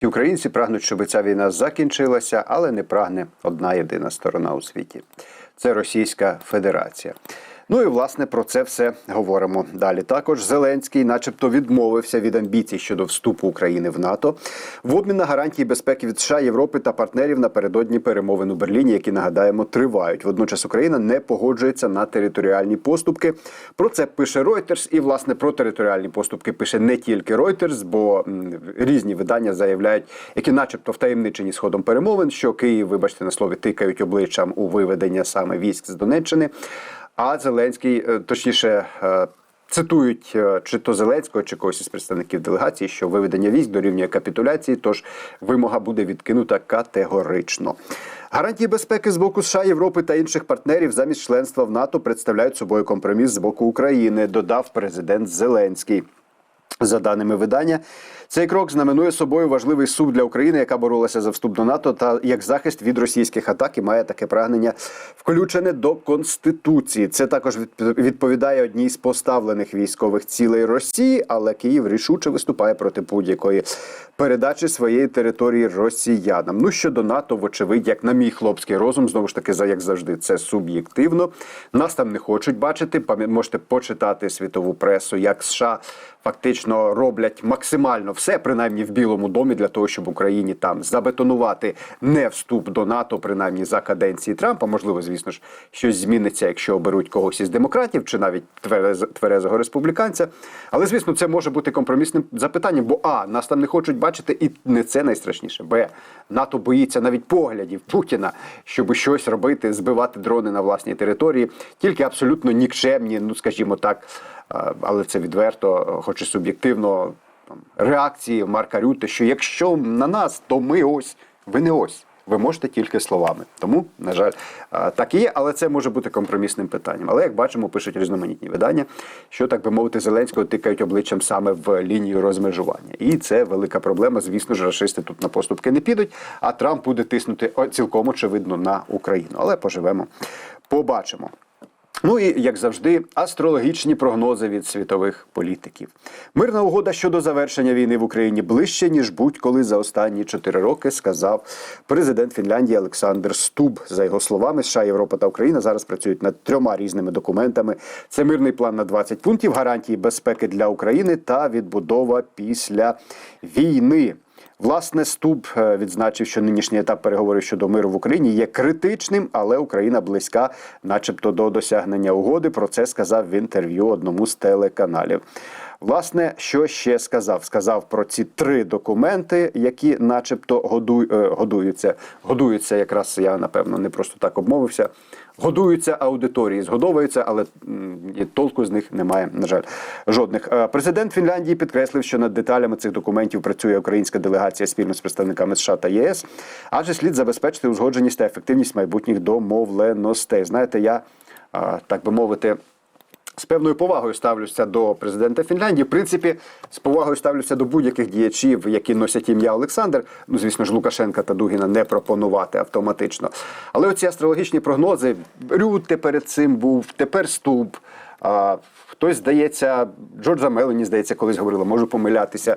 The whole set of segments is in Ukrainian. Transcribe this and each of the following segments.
Ті Українці прагнуть, щоб ця війна закінчилася, але не прагне одна єдина сторона у світі. Це Російська Федерація. Ну і власне про це все говоримо далі. Також Зеленський, начебто, відмовився від амбіцій щодо вступу України в НАТО в обмін на гарантії безпеки від США, Європи та партнерів напередодні перемовин у Берліні, які нагадаємо тривають. Водночас Україна не погоджується на територіальні поступки. Про це пише Reuters, і власне про територіальні поступки пише не тільки Reuters, бо різні видання заявляють, які, начебто, втаємничені сходом перемовин, що Київ, вибачте на слові, тикають обличчям у виведення саме військ з Донеччини. А Зеленський, е, точніше, е, цитують е, чи то Зеленського, чи когось із представників делегації, що виведення військ дорівнює капітуляції, тож вимога буде відкинута категорично. Гарантії безпеки з боку США, Європи та інших партнерів замість членства в НАТО представляють собою компроміс з боку України, додав президент Зеленський. За даними видання, цей крок знаменує собою важливий суд для України, яка боролася за вступ до НАТО, та як захист від російських атак і має таке прагнення включене до конституції. Це також відповідає одній з поставлених військових цілей Росії, але Київ рішуче виступає проти будь-якої передачі своєї території росіянам. Ну щодо НАТО, вочевидь, як на мій хлопський розум, знову ж таки, за як завжди, це суб'єктивно. Нас там не хочуть бачити. Можете почитати світову пресу, як США фактично роблять максимально все, принаймні в Білому домі, для того, щоб Україні там забетонувати не вступ до НАТО, принаймні за каденції Трампа. Можливо, звісно ж, щось зміниться, якщо оберуть когось із демократів чи навіть тверез- тверезого республіканця. Але звісно, це може бути компромісним запитанням, бо а нас там не хочуть бачити, і не це найстрашніше. Б НАТО боїться навіть поглядів Путіна, щоб щось робити, збивати дрони на власній території, тільки абсолютно нікчемні, ну скажімо так, але це відверто, хоч і суб'єктивно, там, реакції Марка Рюте, що якщо на нас, то ми ось, ви не ось. Ви можете тільки словами. Тому, на жаль, так і є, але це може бути компромісним питанням. Але як бачимо, пишуть різноманітні видання, що так би мовити, Зеленського тикають обличчям саме в лінію розмежування. І це велика проблема. Звісно ж, рашисти тут на поступки не підуть, а Трамп буде тиснути цілком очевидно на Україну. Але поживемо, побачимо. Ну і як завжди, астрологічні прогнози від світових політиків. Мирна угода щодо завершення війни в Україні ближче ніж будь-коли за останні чотири роки, сказав президент Фінляндії Олександр Стуб. За його словами, США, Європа та Україна зараз працюють над трьома різними документами: це мирний план на 20 пунктів, гарантії безпеки для України та відбудова після війни. Власне, Стуб е, відзначив, що нинішній етап переговорів щодо миру в Україні є критичним, але Україна близька, начебто, до досягнення угоди. Про це сказав в інтерв'ю одному з телеканалів. Власне, що ще сказав? Сказав про ці три документи, які, начебто, году, е, годуються. Годуються, якраз я напевно не просто так обмовився. Годуються аудиторії, згодовуються, але і толку з них немає. На жаль, жодних. Е, Президент Фінляндії підкреслив, що над деталями цих документів працює українська делегація спільно з представниками США та ЄС, адже слід забезпечити узгодженість та ефективність майбутніх домовленостей. Знаєте, я е, так би мовити. З певною повагою ставлюся до президента Фінляндії. В принципі, з повагою ставлюся до будь-яких діячів, які носять ім'я Олександр. Ну, звісно ж, Лукашенка та Дугіна не пропонувати автоматично. Але оці астрологічні прогнози Рюте перед цим був, тепер Стуб. А, хтось здається, Джорджа Мелоні, здається, колись говорила, можу помилятися.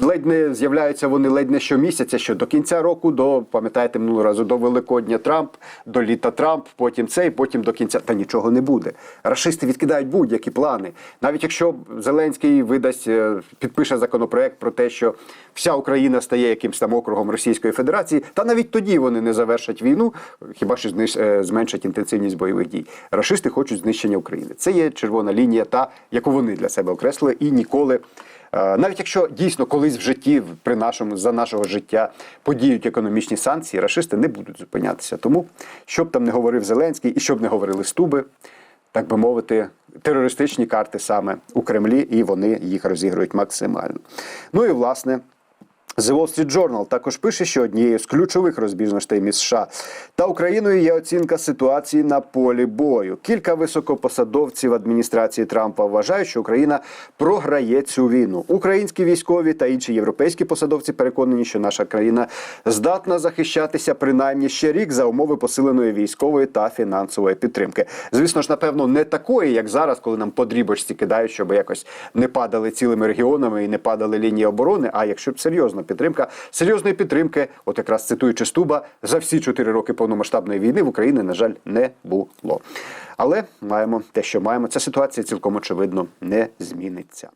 Ледь не з'являються вони ледь не щомісяця, що до кінця року, до пам'ятаєте минулого разу, до Великодня Трамп, до літа Трамп, потім цей, потім до кінця. Та нічого не буде. Рашисти відкидають будь-які плани. Навіть якщо Зеленський видасть, е, підпише законопроект про те, що вся Україна стає якимсь там округом Російської Федерації, та навіть тоді вони не завершать війну, хіба що е, зменшать інтенсивність бойових дій. Рашисти хочуть знищення України. Це є червона лінія, та яку вони для себе окреслили, і ніколи. Е, Навіть якщо дійсно колись в житті при нашому за нашого життя подіють економічні санкції, рашисти не будуть зупинятися. Тому що б там не говорив Зеленський і що б не говорили стуби, так би мовити, терористичні карти саме у Кремлі, і вони їх розігрують максимально. Ну і власне. The Wall Street Journal також пише, що однією з ключових розбіжностей між США та Україною є оцінка ситуації на полі бою. Кілька високопосадовців адміністрації Трампа вважають, що Україна програє цю війну. Українські військові та інші європейські посадовці переконані, що наша країна здатна захищатися принаймні ще рік за умови посиленої військової та фінансової підтримки. Звісно ж, напевно, не такої, як зараз, коли нам по дрібочці кидають, щоб якось не падали цілими регіонами і не падали лінії оборони. А якщо б серйозно підтримка. Серйозної підтримки, от якраз цитуючи Стуба, за всі чотири роки повномасштабної війни в Україні, на жаль, не було. Але маємо те, що маємо. Ця ситуація цілком очевидно не зміниться.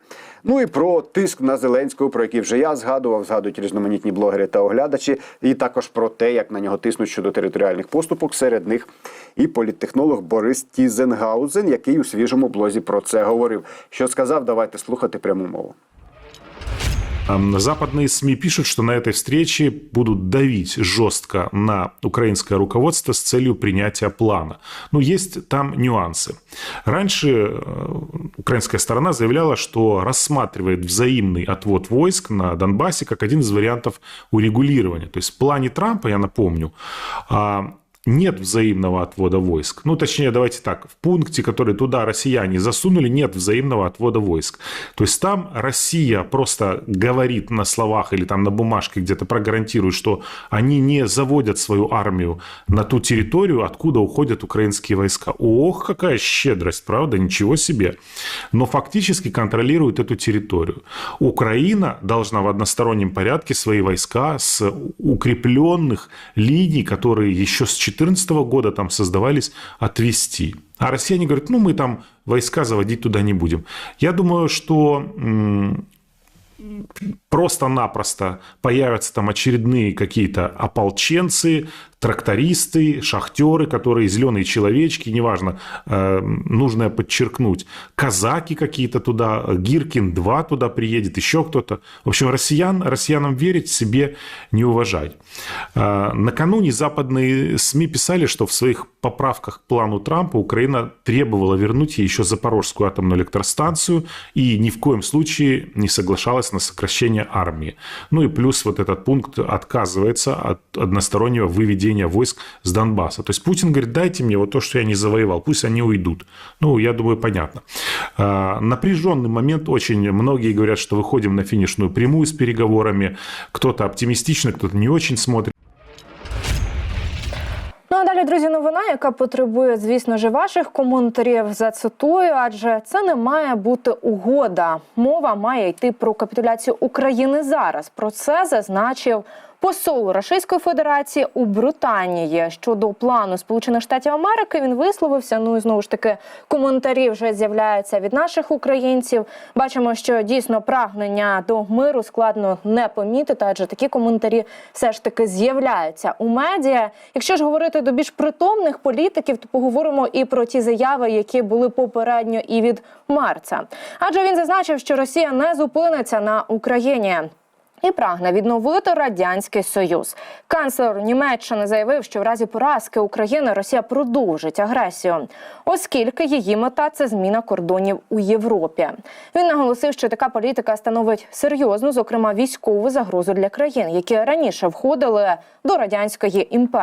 Ну і про тиск на Зеленського, про який вже я згадував, згадують різноманітні блогери та оглядачі, і також про те, як на нього тиснуть щодо територіальних поступок. Серед них і політтехнолог Борис Тізенгаузен, який у свіжому блозі про це говорив. Що сказав, давайте слухати пряму мову. Западные СМИ пишут, что на этой встрече будут давить жестко на украинское руководство с целью принятия плана. Но есть там нюансы. Раньше э, украинская сторона заявляла, что рассматривает взаимный отвод войск на Донбассе как один из вариантов урегулирования. То есть в плане Трампа, я напомню, а, нет взаимного отвода войск. Ну, точнее, давайте так, в пункте, который туда россияне засунули, нет взаимного отвода войск. То есть там Россия просто говорит на словах или там на бумажке где-то прогарантирует, что они не заводят свою армию на ту территорию, откуда уходят украинские войска. Ох, какая щедрость, правда? Ничего себе. Но фактически контролирует эту территорию. Украина должна в одностороннем порядке свои войска с укрепленных линий, которые еще с 2014 года там создавались, отвести. А россияне говорят, ну мы там войска заводить туда не будем. Я думаю, что просто-напросто появятся там очередные какие-то ополченцы, трактористы, шахтеры, которые зеленые человечки, неважно, э, нужно подчеркнуть, казаки какие-то туда, Гиркин-2 туда приедет, еще кто-то. В общем, россиян, россиянам верить, себе не уважать. Э, Накануне западные СМИ писали, что в своих поправках к плану Трампа Украина требовала вернуть ей еще Запорожскую атомную электростанцию и ни в коем случае не соглашалась на сокращение армии. Ну и плюс вот этот пункт отказывается от одностороннего выведения войск с Донбасса. То есть Путин говорит, дайте мне вот то, что я не завоевал, пусть они уйдут. Ну, я думаю, понятно. А, Напряженный момент очень. Многие говорят, что выходим на финишную прямую с переговорами. Кто-то оптимистично, кто-то не очень смотрит. Ну а далі, друзі, новина, яка потребує, звісно ж, ваших коментарів. Зацитую, адже це не має бути угода. Мова має йти про капітуляцію України зараз. Про це зазначив Посол Російської Федерації у Британії щодо плану Сполучених Штатів Америки. Він висловився. Ну і знову ж таки коментарі вже з'являються від наших українців. Бачимо, що дійсно прагнення до миру складно не помітити, адже такі коментарі все ж таки з'являються у медіа. Якщо ж говорити до більш притомних політиків, то поговоримо і про ті заяви, які були попередньо і від Марца. Адже він зазначив, що Росія не зупиниться на Україні. І прагне відновити радянський союз. Канцлер Німеччини заявив, що в разі поразки України Росія продовжить агресію, оскільки її мета це зміна кордонів у Європі. Він наголосив, що така політика становить серйозну, зокрема військову загрозу для країн, які раніше входили до радянської імперії.